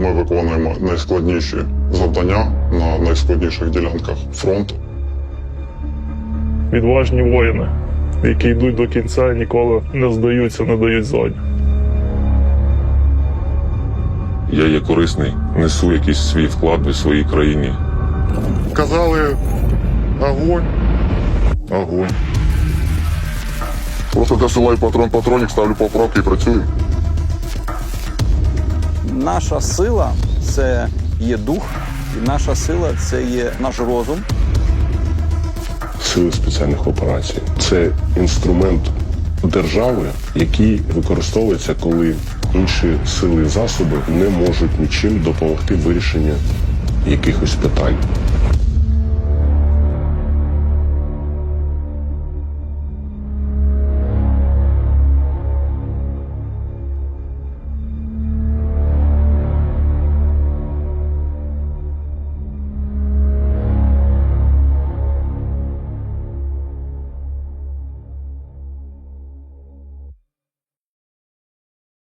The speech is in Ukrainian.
ми виконуємо найскладніші завдання на найскладніших ділянках фронту. Відважні воїни, які йдуть до кінця і ніколи не здаються, не дають зоні. Я є корисний, несу якийсь свій вклад у своїй країні. Казали огонь. Огонь. Просто досилаю патрон патронник, ставлю поправки і працюю. Наша сила це є дух, і наша сила це є наш розум. Сили спеціальних операцій це інструмент держави, який використовується, коли інші сили і засоби не можуть нічим допомогти вирішенню якихось питань.